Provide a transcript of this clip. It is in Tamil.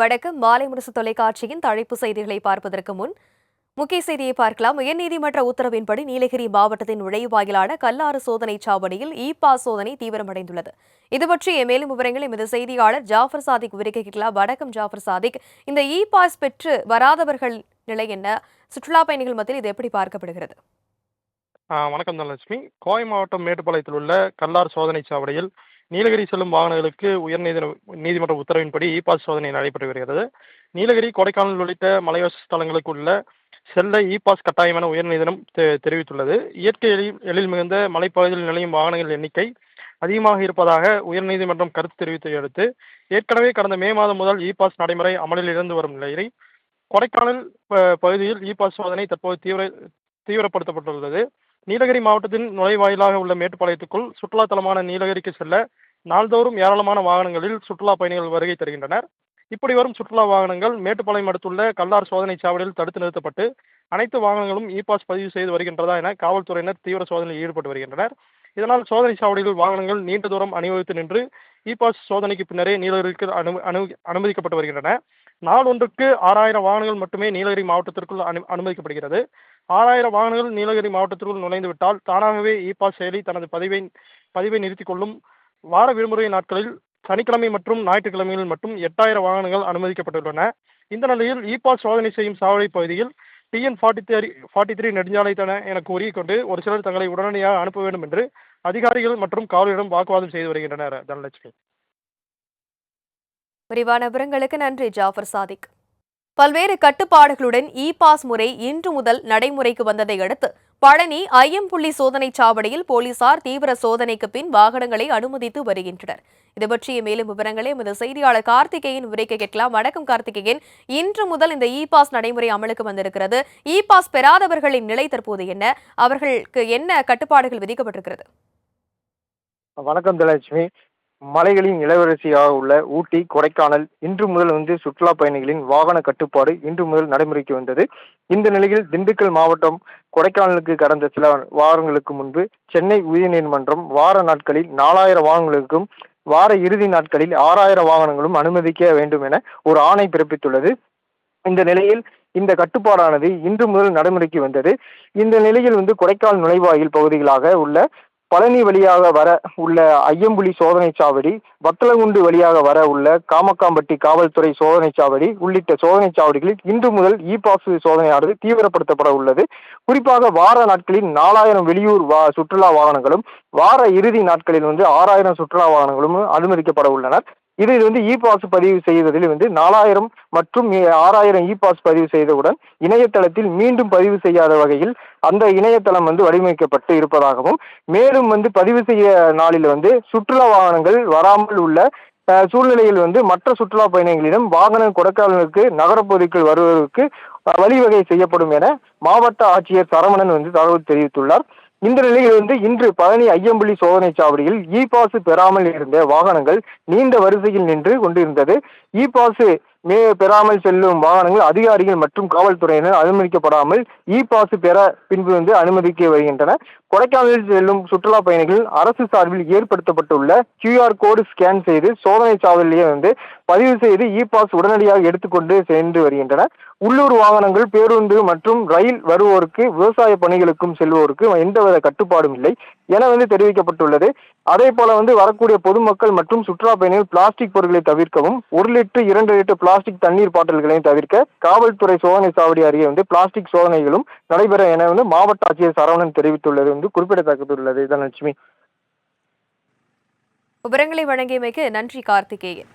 வணக்கம் மாலை முரசு தொலைக்காட்சியின் தலைப்பு செய்திகளை பார்ப்பதற்கு முன் முக்கிய செய்தியை பார்க்கலாம். உயர்நீதிமன்ற உத்தரவின்படி நீலகிரி மாவட்டத்தின் நுழைவாயிலான கல்லாறு சோதனை சாவடியில் இ பாஸ் சோதனை தீவிரமடைந்துள்ளது. இது பற்றிய மேலும் விவரங்களை எமது செய்தியாளர் ஜாஃபர் சாதிக் விரிக்கலாம் கேட்கலாம். வணக்கம் ஜாஃபர் சாதிக். இந்த இ பாஸ் பெற்று வராதவர்கள் நிலை என்ன? சுற்றுலா பயணிகள் மத்தியில் இது எப்படி பார்க்கப்படுகிறது? வணக்கம் தனலட்சுமி. கோவை மாவட்டம் மேட்டுப்பாளையத்தில் உள்ள கல்லார் சோதனை சாவடியில் நீலகிரி செல்லும் வாகனங்களுக்கு உயர் நீதிமன்ற உத்தரவின்படி இ பாஸ் சோதனை நடைபெற்று வருகிறது. நீலகிரி கொடைக்கானல் உள்ளிட்ட மலைவாச ஸ்தலங்களுக்கு உள்ள செல்ல இ பாஸ் கட்டாயம் என உயர்நீதிமன்றம் தெ- தெரிவித்துள்ளது. இயற்கை எழில் எழில் மிகுந்த மலைப்பகுதியில் நிலையும் வாகனங்கள் எண்ணிக்கை அதிகமாக இருப்பதாக உயர்நீதிமன்றம் கருத்து தெரிவித்ததை அடுத்து ஏற்கனவே கடந்த மே மாதம் முதல் இ பாஸ் நடைமுறை அமலில் இருந்து வரும் நிலையில் கொடைக்கானல் ப- பகுதியில் இ பாஸ் சோதனை தற்போது தீவிர தீவிரப்படுத்தப்பட்டுள்ளது. நீலகிரி மாவட்டத்தின் நுழைவாயிலாக உள்ள மேட்டுப்பாளையத்துக்குள் சுற்றுலா தலமான நீலகிரிக்கு செல்ல நாள்தோறும் ஏராளமான வாகனங்களில் சுற்றுலா பயணிகள் வருகை தருகின்றனர். இப்படி வரும் சுற்றுலா வாகனங்கள் மேட்டுப்பாளையம் அடுத்துள்ள கல்லார் சோதனை சாவடியில் தடுத்து நிறுத்தப்பட்டு அனைத்து வாகனங்களும் இ பாஸ் பதிவு செய்து வருகின்றதா என காவல்துறையினர் தீவிர சோதனையில் ஈடுபட்டு வருகின்றனர். இதனால் சோதனை சாவடியில் வாகனங்கள் நீண்ட தூரம் அணிவகுத்து நின்று இ பாஸ் சோதனைக்கு பின்னரே நீலகிரிக்கு அனு அனு அனுமதிக்கப்பட்டு வருகின்றன. நாள் ஒன்றுக்கு ஆறாயிரம் வாகனங்கள் மட்டுமே நீலகிரி மாவட்டத்திற்குள் அனு அனுமதிக்கப்படுகிறது. ஆறாயிரம் வாகனங்கள் நீலகிரி மாவட்டத்திற்குள் நுழைந்து விட்டால் தானாகவே இ பாஸ் செயலி தனது பதிவை பதிவை நிறுத்திக் கொள்ளும் வார விடுமுறை நாட்களில் சனிக்கிழமை மற்றும் ஞாயிற்றுக்கிழமைகளில் மட்டும் எட்டாயிரம் வாகனங்கள் அனுமதிக்கப்பட்டுள்ளன. இந்த நிலையில் இ பாஸ் சோதனை செய்யும் சாவடி பகுதியில் TN forty three forty three நெடுஞ்சாலை தன என கூறிக்கொண்டு ஒரு சிலர் தங்களை உடனடியாக அனுப்ப வேண்டும் என்று அதிகாரிகள் மற்றும் காவலரிடம் வாக்குவாதம் செய்து வருகின்றனர். தனலட்சுமி. விரிவான விவரங்களுக்கு நன்றி ஜாஃபர் சாதிக். பல்வேறு கட்டுப்பாடுகளுடன் இ பாஸ் முறை இன்று முதல் நடைமுறைக்கு வந்ததை அடுத்து பழனி ஐயம்புள்ளி சோதனை சாவடியில் போலீசார் தீவிர சோதனைக்கு பின் வாகனங்களை அனுமதித்து வருகின்றனர். இது பற்றிய மேலும் விவரங்களை எமது செய்தியாளர் கார்த்திகேயன் உரைக்கு கேட்கலாம். வணக்கம் கார்த்திகேயன். இன்று முதல் இந்த இ பாஸ் நடைமுறை அமலுக்கு வந்திருக்கிறது. இ பாஸ் பெறாதவர்களின் நிலை தற்போது என்ன? அவர்களுக்கு என்ன கட்டுப்பாடுகள் விதிக்கப்பட்டிருக்கிறது? வணக்கம் தனலட்சுமி. மலைகளின் இளவரசியாக உள்ள ஊட்டி கொடைக்கானல் இன்று முதல் வந்து சுற்றுலா பயணிகளின் வாகன கட்டுப்பாடு இன்று முதல் நடைமுறைக்கு வந்தது. இந்த நிலையில் திண்டுக்கல் மாவட்டம் கொடைக்கானலுக்கு கடந்த சில வாரங்களுக்கு முன்பு சென்னை உயர்நீதிமன்றம் வார நாட்களில் நாலாயிரம் வாகனங்களுக்கும் வார இறுதி நாட்களில் ஆறாயிரம் வாகனங்களும் அனுமதிக்க வேண்டும் என ஒரு ஆணை பிறப்பித்துள்ளது. இந்த நிலையில் இந்த கட்டுப்பாடானது இன்று முதல் நடைமுறைக்கு வந்தது. இந்த நிலையில் வந்து கொடைக்கானல் நுழைவாயில் பகுதிகளாக உள்ள பழனி வழியாக வர உள்ள ஐயம்புலி சோதனை சாவடி வத்தலகுண்டு வழியாக வர உள்ள காமக்காம்பட்டி காவல்துறை சோதனை சாவடி உள்ளிட்ட சோதனை சாவடிகளில் இன்று முதல் இ பாஸ் சோதனையானது தீவிரப்படுத்தப்பட உள்ளது. குறிப்பாக வார நாட்களில் நாலாயிரம் வெளியூர் வா சுற்றுலா வாகனங்களும் வார இறுதி நாட்களில் வந்து ஆறாயிரம் சுற்றுலா வாகனங்களும் அனுமதிக்கப்பட உள்ளனர். இதில் வந்து இ பாஸ் பதிவு செய்வதில் வந்து நாலாயிரம் மற்றும் ஆறாயிரம் இ பாஸ் பதிவு செய்தவுடன் இணையதளத்தில் மீண்டும் பதிவு செய்யாத வகையில் அந்த இணையதளம் வந்து வடிவமைக்கப்பட்டு இருப்பதாகவும் மேலும் வந்து பதிவு செய்ய நாளில் வந்து சுற்றுலா வாகனங்கள் வராமல் உள்ள சூழ்நிலையில் வந்து மற்ற சுற்றுலா பயணிகளிடம் வாகனம் கொடைக்கானலுக்கு நகரப்பகுதிக்குள் வருவதற்கு வழிவகை செய்யப்படும் என மாவட்ட ஆட்சியர் சரவணன் வந்து தகவல் தெரிவித்துள்ளார். இந்த நிலையில் வந்து இன்று பழனி ஐயம்பள்ளி சோதனை சாவடியில் இ பாஸ் பெறாமல் இருந்த வாகனங்கள் நீண்ட வரிசையில் நின்று கொண்டிருந்தது. இ பாஸ் மே பெறாமல் செல்லும் வாகனங்கள் அதிகாரிகள் மற்றும் காவல்துறையினர் அனுமதிக்கப்படாமல் இ பாஸ் பெற பின்பு வந்து அனுமதிக்க வருகின்றன. கொடைக்கானலில் செல்லும் சுற்றுலா பயணிகள் அரசு சார்பில் ஏற்படுத்தப்பட்டுள்ள கியூஆர் கோடு ஸ்கேன் செய்து சோதனை சாவடியிலேயே வந்து பதிவு செய்து இ பாஸ் உடனடியாக எடுத்துக்கொண்டு சென்று வருகின்றன. உள்ளூர் வாகனங்கள் பேருந்து மற்றும் ரயில் வருவோருக்கு விவசாய பணிகளுக்கும் செல்வோருக்கு எந்தவித கட்டுப்பாடும் இல்லை என வந்து தெரிவிக்கப்பட்டுள்ளது. அதே போல வந்து வரக்கூடிய பொதுமக்கள் மற்றும் சுற்றுலா பயணிகள் பிளாஸ்டிக் பொருட்களை தவிர்க்கவும் ஒரு லிட்டர் இரண்டு லிட்டர் பிளாஸ்டிக் தண்ணீர் பாட்டில்களையும் தவிர்க்க காவல்துறை சோதனை சாவடி அருகே வந்து பிளாஸ்டிக் சோதனைகளும் நடைபெற என வந்து மாவட்ட ஆட்சியர் சரவணன் தெரிவித்துள்ளது. வந்து குறிப்பிடத்தக்கதுள்ளது. தனலட்சுமி விவரங்களை வழங்கியமைக்கு நன்றி கார்த்திகேயன்.